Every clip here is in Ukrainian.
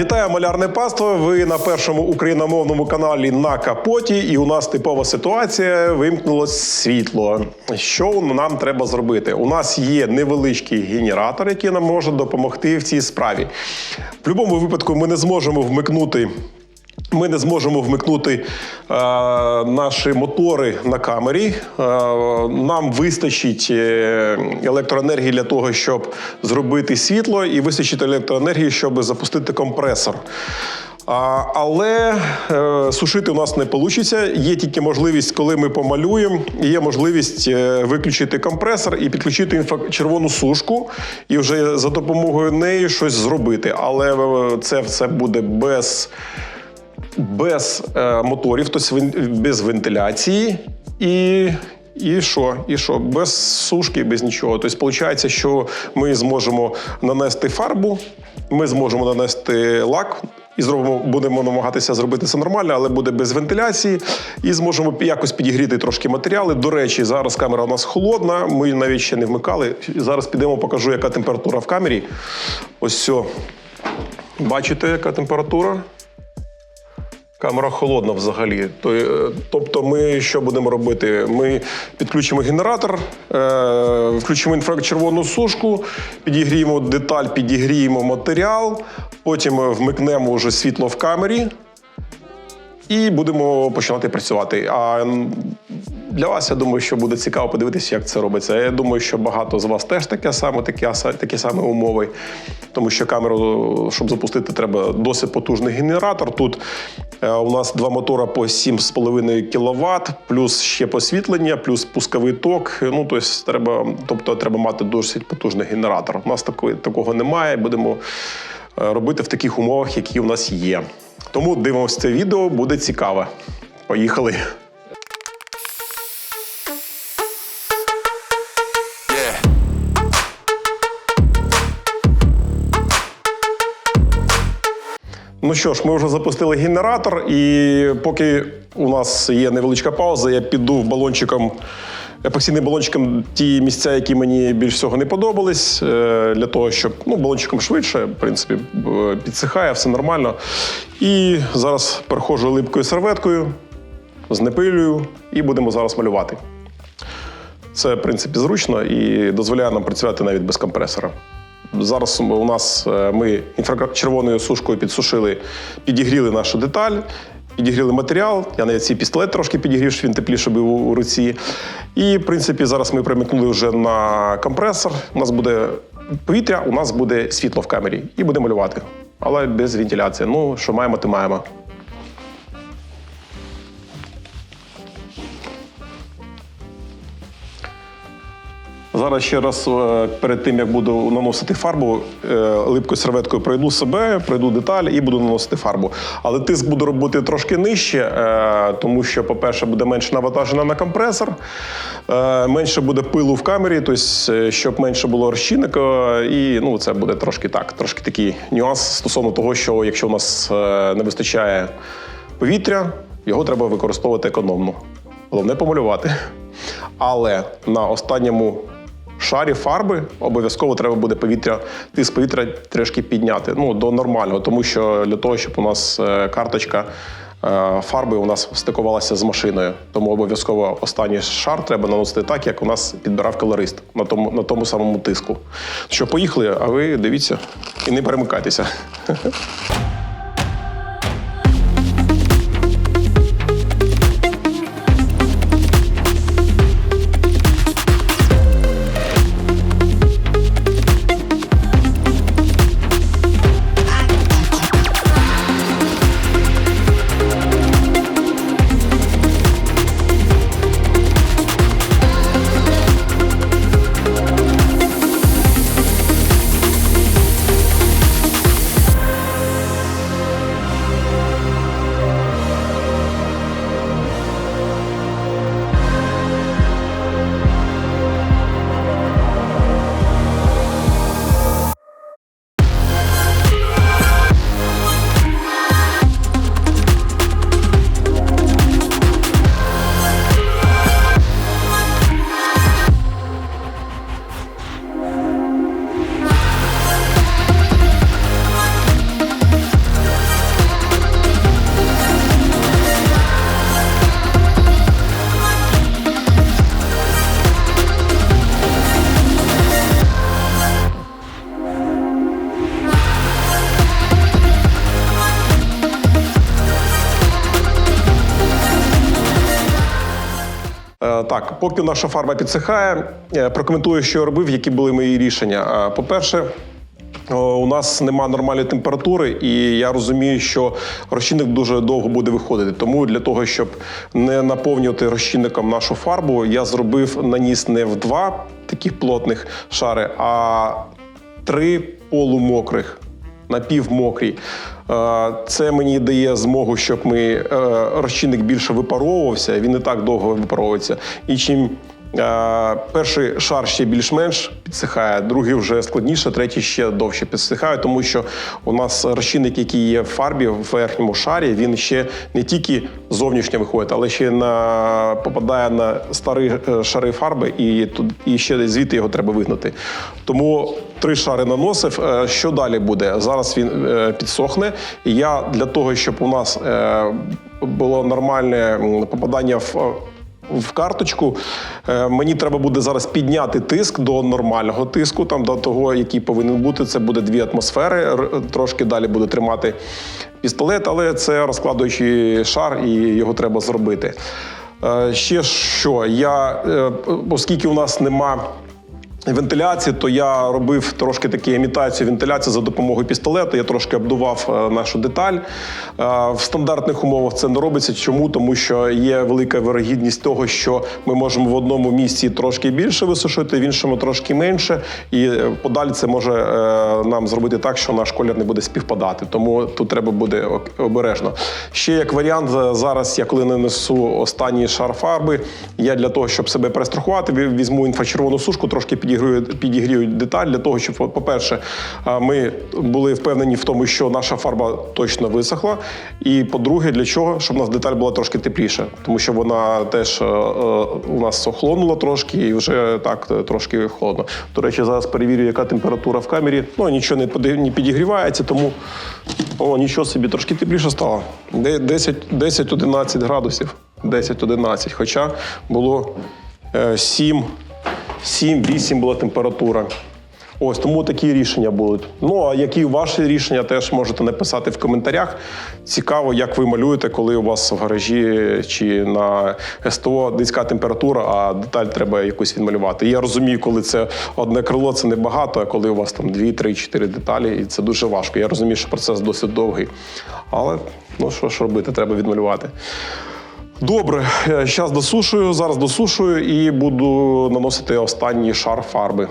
Вітаю малярне паство. Ви на першому україномовному каналі на капоті, і у нас типова ситуація. Вимкнулось світло. Що нам треба зробити? У нас є невеличкий генератор, який нам може допомогти в цій справі. В будь-якому випадку ми не зможемо вмикнути. Ми не зможемо вмикнути е, наші мотори на камері. Е, нам вистачить е, електроенергії для того, щоб зробити світло, і вистачить електроенергії, щоб запустити компресор. А, але е, сушити у нас не вийде. Є тільки можливість, коли ми помалюємо, є можливість е, виключити компресор і підключити інфрачервону сушку, і вже за допомогою неї щось зробити. Але е, це все буде без без е, моторів, тобто без вентиляції і. І що? І що? Без сушки, без нічого. Тобто, виходить, що ми зможемо нанести фарбу, ми зможемо нанести лак. І зробимо, будемо намагатися зробити це нормально, але буде без вентиляції. І зможемо якось підігріти трошки матеріали. До речі, зараз камера у нас холодна. Ми навіть ще не вмикали. Зараз підемо, покажу, яка температура в камері. Ось все. Бачите, яка температура? Камера холодна взагалі. Е, Тобто, ми що будемо робити? Ми підключимо генератор, е, включимо інфрачервону сушку, підігріємо деталь, підігріємо матеріал, потім вмикнемо вже світло в камері і будемо починати працювати. А для вас, я думаю, що буде цікаво подивитися, як це робиться. Я думаю, що багато з вас теж таке саме, такі, такі самі умови. Тому що камеру, щоб запустити, треба досить потужний генератор. Тут е, у нас два мотора по 7,5 кВт, плюс ще посвітлення, плюс пусковий ток. Ну, тобто, треба, тобто треба мати досить потужний генератор. У нас такої, такого немає. Будемо е, робити в таких умовах, які у нас є. Тому дивимося це відео, буде цікаве. Поїхали. Ну що ж, ми вже запустили генератор, і поки у нас є невеличка пауза, я піду в балончиком, епоксидним балончиком ті місця, які мені більш всього не подобались, е, для того, щоб ну, балончиком швидше, в принципі, підсихає, все нормально. І зараз переходжу липкою серветкою, знепилюю і будемо зараз малювати. Це, в принципі, зручно і дозволяє нам працювати навіть без компресора. Зараз у нас е, ми інфрачервоною сушкою підсушили, підігріли нашу деталь, підігріли матеріал. Я навіть цей пістолет трошки підігрів, щоб він тепліше був у- руці. І, в принципі, зараз ми перемикнули вже на компресор. У нас буде повітря, у нас буде світло в камері і буде малювати. Але без вентиляції. Ну, що маємо, то маємо. Зараз ще раз е, перед тим, як буду наносити фарбу, е, липкою серветкою пройду себе, пройду деталь і буду наносити фарбу. Але тиск буду робити трошки нижче, е, тому що, по-перше, буде менше навантаження на компресор, менше буде пилу в камері, тобто, щоб менше було розчинника. І ну, це буде трошки так, трошки такий нюанс стосовно того, що якщо у нас не вистачає повітря, його треба використовувати економно. Головне помалювати. Але на останньому шарі фарби обов'язково треба буде повітря, тиск повітря трішки підняти ну, до нормального, тому що для того, щоб у нас е, карточка е, фарби у нас стикувалася з машиною. Тому обов'язково останній шар треба наносити так, як у нас підбирав колорист на тому, на тому самому тиску. Що, поїхали, а ви дивіться і не перемикайтеся. поки наша фарба підсихає, е, прокоментую, що я робив, які були мої рішення. По-перше, у нас нема нормальної температури, і я розумію, що розчинник дуже довго буде виходити. Тому для того, щоб не наповнювати розчинником нашу фарбу, я зробив наніс не в два таких плотних шари, а три полумокрих напівмокрі. Е, Це мені дає змогу, щоб ми, е, розчинник більше випаровувався, він не так довго випаровується. І чим е, перший шар ще більш-менш підсихає, другий вже складніше, третій ще довше підсихає, тому що у нас розчинник, який є в фарбі в верхньому шарі, він ще не тільки зовнішньо виходить, але ще на, попадає на старі шари фарби, і, тут, і ще звідти його треба вигнати. Тому три шари наносив. Е, Що далі буде? Зараз він е, підсохне. Я для того, щоб у нас е, було нормальне попадання в. В карточку мені треба буде зараз підняти тиск до нормального тиску, там до того, який повинен бути. Це буде дві атмосфери. Трошки далі буде тримати пістолет, але це розкладуючий шар, і його треба зробити. Ще що я, оскільки у нас нема вентиляції, то я робив трошки таку імітацію вентиляції за допомогою пістолета. Я трошки обдував е, нашу деталь. Е, В стандартних умовах це не робиться. Чому? Тому що є велика вирогідність того, що ми можемо в одному місці трошки більше висушити, в іншому трошки менше. І е, подалі це може нам зробити так, що наш колір не буде співпадати. Тому тут треба буде обережно. Ще як варіант, зараз я коли нанесу останній шар фарби, я для того, щоб себе перестрахувати, візьму інфрачервону сушку, трошки підігрію, підігрію деталь для того, щоб, по-перше, ми були впевнені в тому, що наша фарба точно висохла. І по-друге, для чого? Щоб у нас деталь була трошки тепліша, тому що вона теж е, е, у нас охолонула трошки і вже так е, трошки холодно. До речі, зараз перевірю, яка температура в камері. Ну нічого не підігрівається, тому о, нічого собі трошки тепліше стало. 10 10-11 градусів. 10-11. Хоча було е, 7 7-8 була температура. Ось тому такі рішення будуть. Ну а які ваші рішення, теж можете написати в коментарях. Цікаво, як ви малюєте, коли у вас в гаражі чи на СТО низька температура, а деталь треба якусь відмалювати. Я розумію, коли це одне крило, це небагато, а коли у вас там 2, 3, 4 деталі, і це дуже важко. Я розумію, що процес досить довгий. Але ну що ж робити, треба відмалювати. Добре, зараз досушую, зараз досушую і буду наносити останній шар фарби.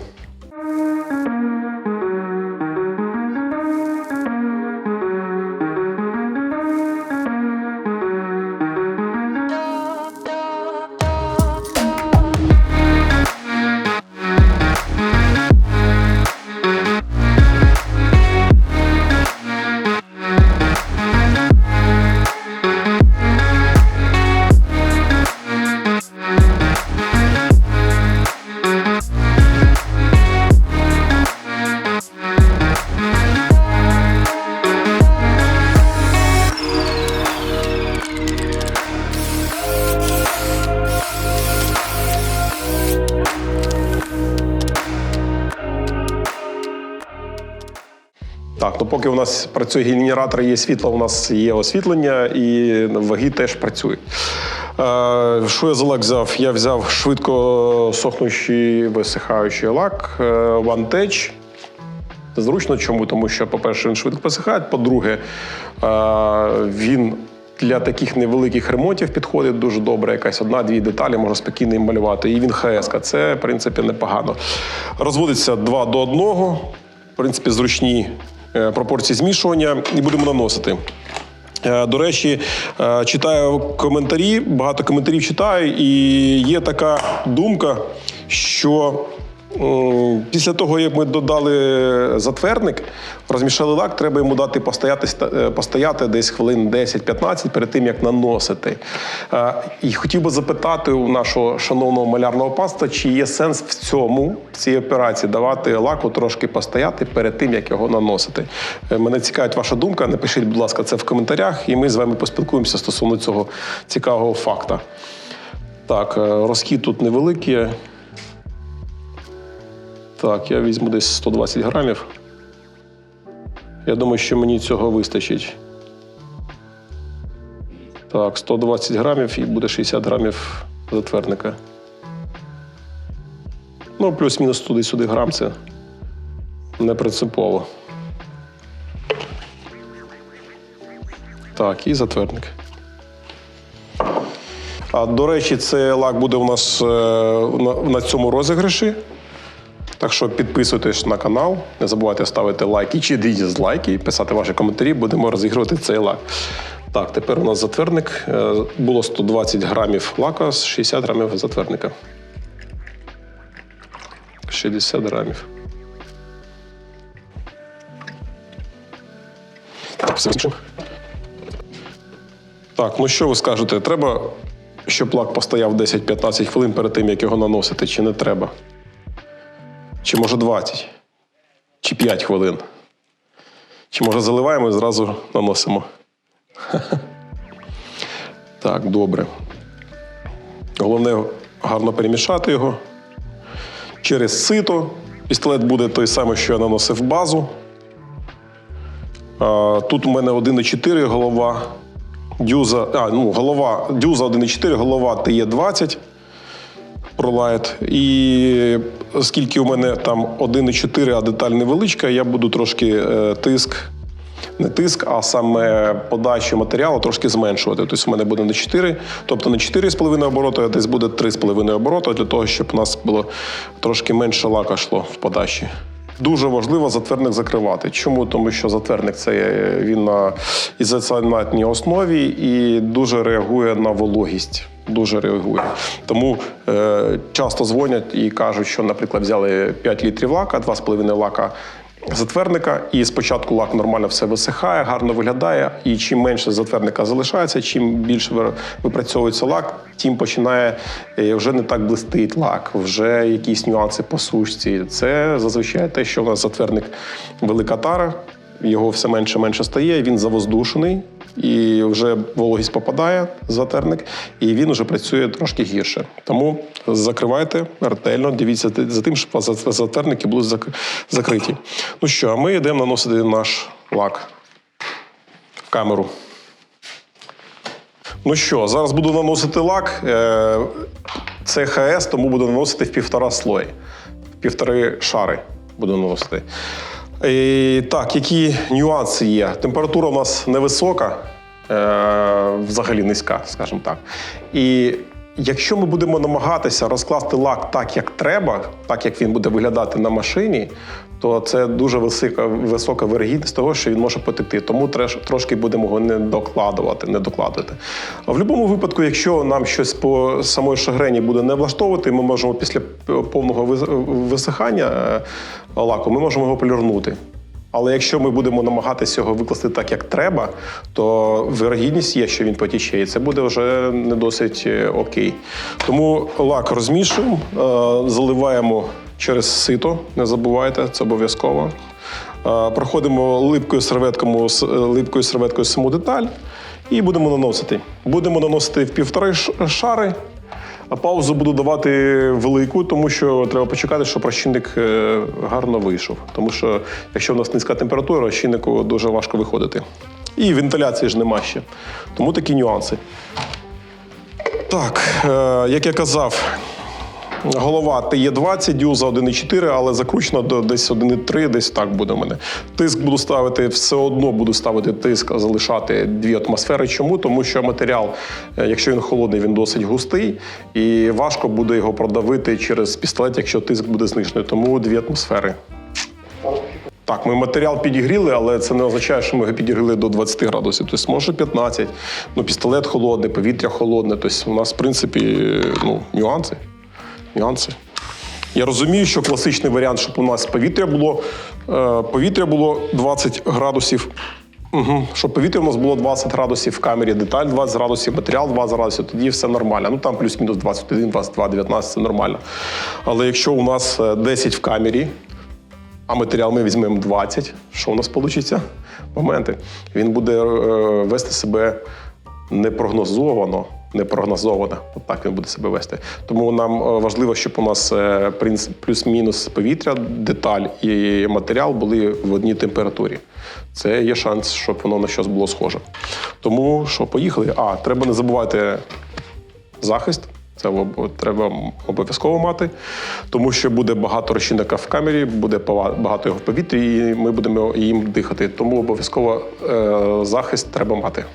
Працює генератор, є світло, у нас є освітлення і ваги теж працюють. Е, що я за лак взяв? Я взяв швидко сохнущий висихаючий лак е, One Tech. Це зручно чому? Тому що, по-перше, він швидко посихає. По-друге, е, він для таких невеликих ремонтів підходить дуже добре. Якась одна-дві деталі можна спокійно їм малювати. І він ХС. Це, в принципі, непогано. Розводиться 2 до 1. В принципі, зручні пропорції змішування, і будемо наносити. Е, До речі, е, читаю коментарі, багато коментарів читаю, і є така думка, що після того, як ми додали затвердник, розмішали лак, треба йому дати постояти, е, постояти десь хвилин 10-15 перед тим, як наносити. Е, І хотів би запитати у нашого шановного малярного паста, чи є сенс в цьому, в цій операції, давати лаку трошки постояти перед тим, як його наносити. Е, Мене цікавить ваша думка. Напишіть, будь ласка, це в коментарях, і ми з вами поспілкуємося стосовно цього цікавого факта. Так, е, розхід тут невеликий. Так, я візьму десь 120 грамів. Я думаю, що мені цього вистачить. Так, 120 грамів і буде 60 грамів затвердника. Ну, плюс-мінус туди-сюди грам це не принципово. Так, і затвердник. А до речі, цей лак буде у нас е, на цьому розіграші. Так що підписуйтесь на канал, не забувайте ставити лайки чи дизлайки писати ваші коментарі, будемо розігрувати цей лак. Так, тепер у нас затвердник. Е, Було 120 грамів лака, 60 грамів затвердника. 60 грамів. Так, все. Так, ну що ви скажете? Треба, щоб лак постояв 10-15 хвилин перед тим, як його наносити, чи не треба? Чи може 20? Чи 5 хвилин? Чи може заливаємо і зразу наносимо? Так, добре. Головне гарно перемішати його. Через сито. Пістолет буде той самий, що я наносив базу. Тут у мене 1,4 голова. Дюза, а, ну, голова, дюза 1,4, голова ТЕ-20 ProLight. І оскільки у мене там 1,4, а деталь невеличка, я буду трошки е, тиск, не тиск, а саме подачу матеріалу трошки зменшувати. Тобто у мене буде не 4, тобто не 4,5 оборота, а десь буде 3,5 оборота для того, щоб у нас було трошки менше лака йшло в подачі. Дуже важливо затвердник закривати. Чому? Тому що затвердник це він на ізоціанатній основі і дуже реагує на вологість. Дуже реагує. Тому е, часто дзвонять і кажуть, що, наприклад, взяли 5 літрів лака, 2,5 лака затвердника, і спочатку лак нормально все висихає, гарно виглядає. І чим менше затвердника залишається, чим більше випрацьовується лак, тим починає е, вже не так блистить лак, вже якісь нюанси по сушці. Це зазвичай те, що у нас затвердник велика тара, його все менше менше стає, він завоздушений. І вже вологість попадає в затвердник, і він вже працює трошки гірше. Тому закривайте ретельно, дивіться за тим, щоб у вас зат- затвердники були закриті. Ну що, а ми йдемо наносити наш лак в камеру. Ну що, зараз буду наносити лак. Е, Це ХС, тому буду наносити в півтора слої. В півтори шари буду наносити. І, так, які нюанси є? Температура у нас невисока, е, взагалі низька, скажімо так. І якщо ми будемо намагатися розкласти лак так, як треба, так як він буде виглядати на машині, то це дуже висока, висока вирогідність того, що він може потекти. Тому треш, трошки будемо його не докладувати, не докладувати. А в будь-якому випадку, якщо нам щось по самої шагрені буде не влаштовувати, ми можемо після повного вис- висихання е, лаку, ми можемо його полірнути. Але якщо ми будемо намагатися його викласти так, як треба, то вирогідність є, що він потіче, і це буде вже не досить е, окей. Тому лак розмішуємо, е, заливаємо через сито, не забувайте, це обов'язково. Е, Проходимо липкою серветкою, е, липкою серветкою саму деталь і будемо наносити. Будемо наносити в півтори шари. А паузу буду давати велику, тому що треба почекати, щоб розчинник е, гарно вийшов. Тому що якщо в нас низька температура, розчиннику дуже важко виходити. І вентиляції ж нема ще. Тому такі нюанси. Так, як я казав, голова ТЕ20, дюза 1,4, але закручена до десь 1,3, десь так буде в мене. Тиск буду ставити, все одно буду ставити тиск, залишати 2 атмосфери. Чому? Тому що матеріал, е, якщо він холодний, він досить густий, і важко буде його продавити через пістолет, якщо тиск буде знижений. Тому 2 атмосфери. Так, ми матеріал підігріли, але це не означає, що ми його підігріли до 20 градусів. Тобто, може 15. Ну, пістолет холодний, повітря холодне. Тобто, у нас, в принципі, ну, нюанси. Нюанси. Я розумію, що класичний варіант, щоб у нас повітря було, е, повітря було 20 градусів. Угу. Щоб повітря у нас було 20 градусів в камері, деталь 20 градусів, матеріал 20 градусів, тоді все нормально. Ну там плюс-мінус 21, 22, 19 це нормально. Але якщо у нас е, 10 в камері, а матеріал ми візьмемо 20, що у нас вийде? Моменти. Він буде е, вести себе непрогнозовано. Непрогнозовано. От так він буде себе вести. Тому нам е, важливо, щоб у нас е, плюс-мінус повітря, деталь і матеріал були в одній температурі. Це є шанс, щоб воно на щось було схоже. Тому що поїхали. А, треба не забувати захист. Це треба обов'язково мати, тому що буде багато розчинника в камері, буде багато його в повітрі, і ми будемо їм дихати. Тому обов'язково е, захист треба мати.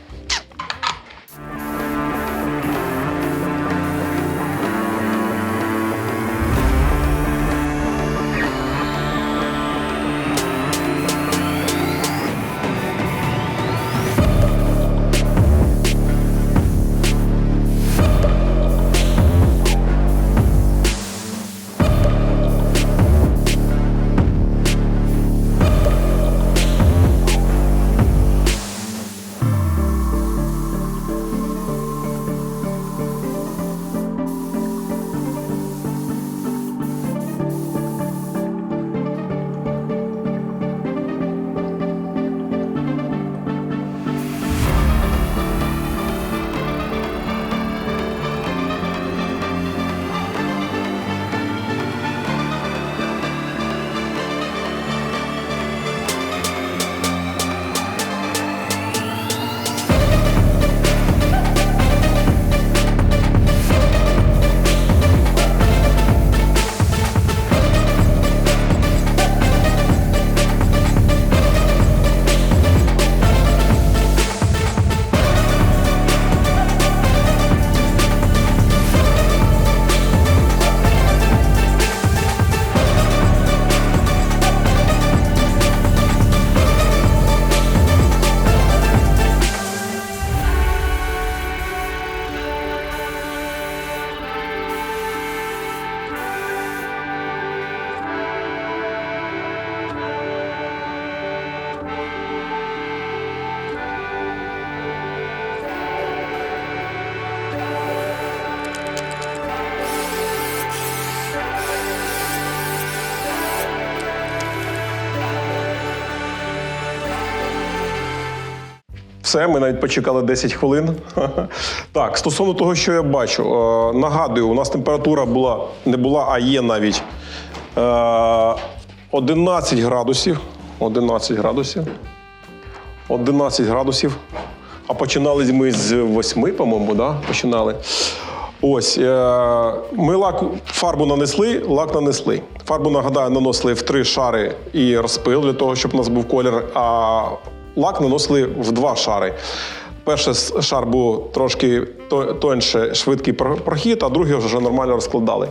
Все, ми навіть почекали 10 хвилин. Так, стосовно того, що я бачу, е, нагадую, у нас температура була не була, а є навіть е, 11 градусів. 11 градусів. 11 градусів. А починали ми з 8, по-моєму, да? починали. Ось, е, ми лак, фарбу нанесли, лак нанесли. Фарбу, нагадаю, наносили в три шари і розпил для того, щоб у нас був колір. А лак наносили в два шари. Перший шар був трошки тоньше, швидкий прохід, а другий вже нормально розкладали.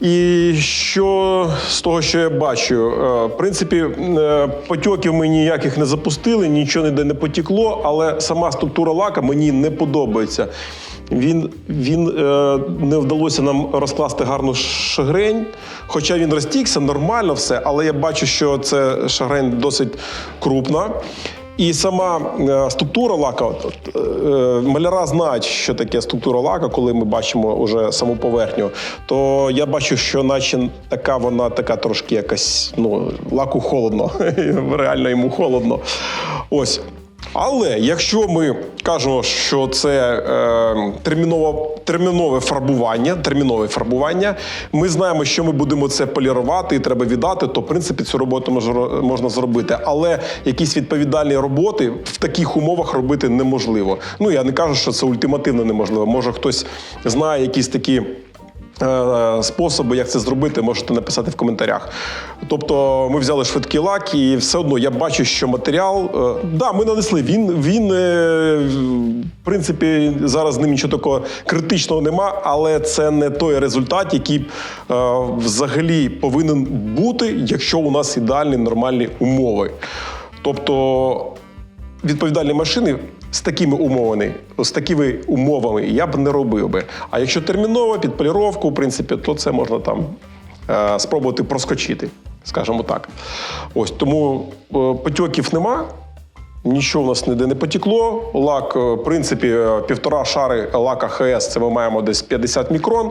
І що з того, що я бачу, е, в принципі, е, потьоків ми ніяких не запустили, нічого ніде не потекло, але сама структура лака мені не подобається. Він, він е, не вдалося нам розкласти гарну шагрень, хоча він розтікся, нормально все, але я бачу, що це шагрень досить крупна. І сама е, структура лака, е, маляра знають, що таке структура лака, коли ми бачимо вже саму поверхню. То я бачу, що наче така вона така трошки якась, ну, лаку холодно. Реально йому холодно. Ось. Але якщо ми кажемо, що це е, терміново, термінове фарбування, термінове фарбування, ми знаємо, що ми будемо це полірувати і треба віддати, то в принципі цю роботу мож- можна зробити. Але якісь відповідальні роботи в таких умовах робити неможливо. Ну я не кажу, що це ультимативно неможливо. Може хтось знає якісь такі. Е, Способи, як це зробити, можете написати в коментарях. Тобто, ми взяли швидкий лак, і все одно я бачу, що матеріал. е, Да, ми нанесли. Він, він е, в принципі, зараз з ним нічого такого критичного нема, але це не той результат, який взагалі повинен бути, якщо у нас ідеальні нормальні умови. Тобто, відповідальні машини з такими умовами, з такими умовами я б не робив би. А якщо терміново, під поліровку, в принципі, то це можна там е, спробувати проскочити, скажімо так. Ось тому е, потьоків нема. Нічого у нас ніде не потекло. Лак, е, в принципі, е, півтора шари лака ХС, це ми маємо десь 50 мікрон.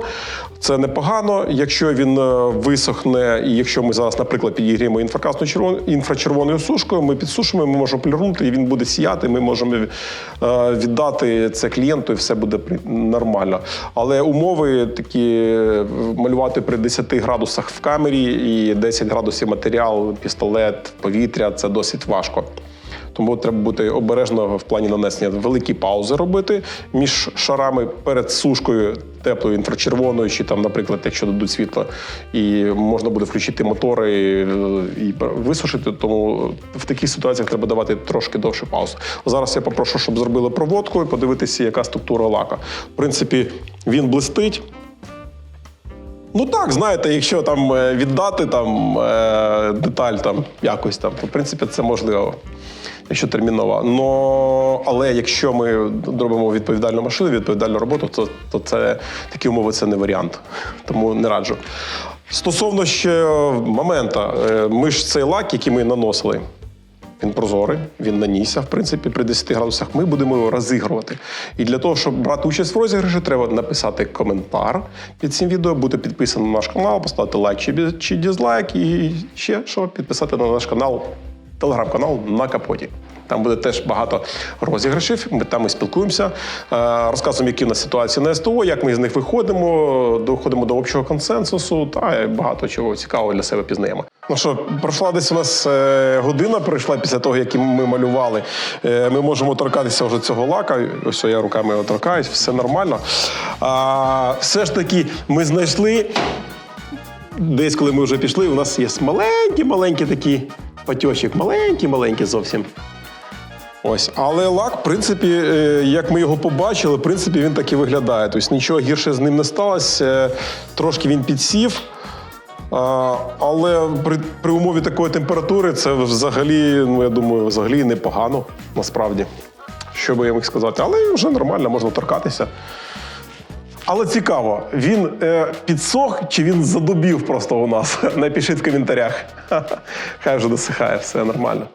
Це непогано. Якщо він е, висохне, і якщо ми зараз, наприклад, підігріємо інфракрасну червону інфрачервоною сушкою, ми підсушимо, ми можемо полірнути, і він буде сіяти. Ми можемо віддати це клієнту, і все буде нормально. Але умови такі малювати при 10 градусах в камері і 10 градусів матеріал, пістолет, повітря це досить важко. Тому треба бути обережно в плані нанесення великі паузи робити між шарами перед сушкою теплою інфрачервоною, чи там, наприклад, якщо дадуть світло, і можна буде включити мотори е, і висушити. Тому в таких ситуаціях треба давати трошки довше пауз. Зараз я попрошу, щоб зробили проводку і подивитися, яка структура лака. В принципі, він блистить. Ну так, знаєте, якщо там е, віддати там е, деталь там якось там, то в принципі це можливо, якщо термінова. Но, але якщо ми робимо відповідальну машину, відповідальну роботу, то, то це такі умови це не варіант. Тому не раджу. Стосовно ще момента, е, ми ж цей лак, який ми наносили, він прозорий, він нанісся, в принципі, при 10 градусах. Ми будемо його розігрувати. І для того, щоб брати участь в розіграші, треба написати коментар під цим відео, бути підписаним на наш канал, поставити лайк чи, чи дізлайк, і ще що підписати на наш канал, телеграм-канал на капоті. Там буде теж багато розіграшів. Ми там і спілкуємося, е, розказуємо, які у нас ситуації на СТО, як ми з них виходимо, доходимо до общого консенсусу та багато чого цікавого для себе пізнаємо. Ну що, пройшла десь у нас е, година, пройшла після того, як ми малювали. Е, Ми можемо торкатися вже цього лака. Ось я руками торкаюсь, все нормально. А, все ж таки, ми знайшли десь, коли ми вже пішли, у нас є маленький-маленький такий патьочок, маленький-маленький зовсім. Ось, але лак, в принципі, е, як ми його побачили, в принципі, він так і виглядає. Тобто нічого гірше з ним не сталося. Трошки він підсів. Але при, при умові такої температури це взагалі, ну я думаю, взагалі непогано, насправді. Що би я міг сказати, але вже нормально, можна торкатися. Але цікаво, він е, підсох чи він задубів просто у нас? Напишіть в коментарях. Хай вже досихає, все нормально.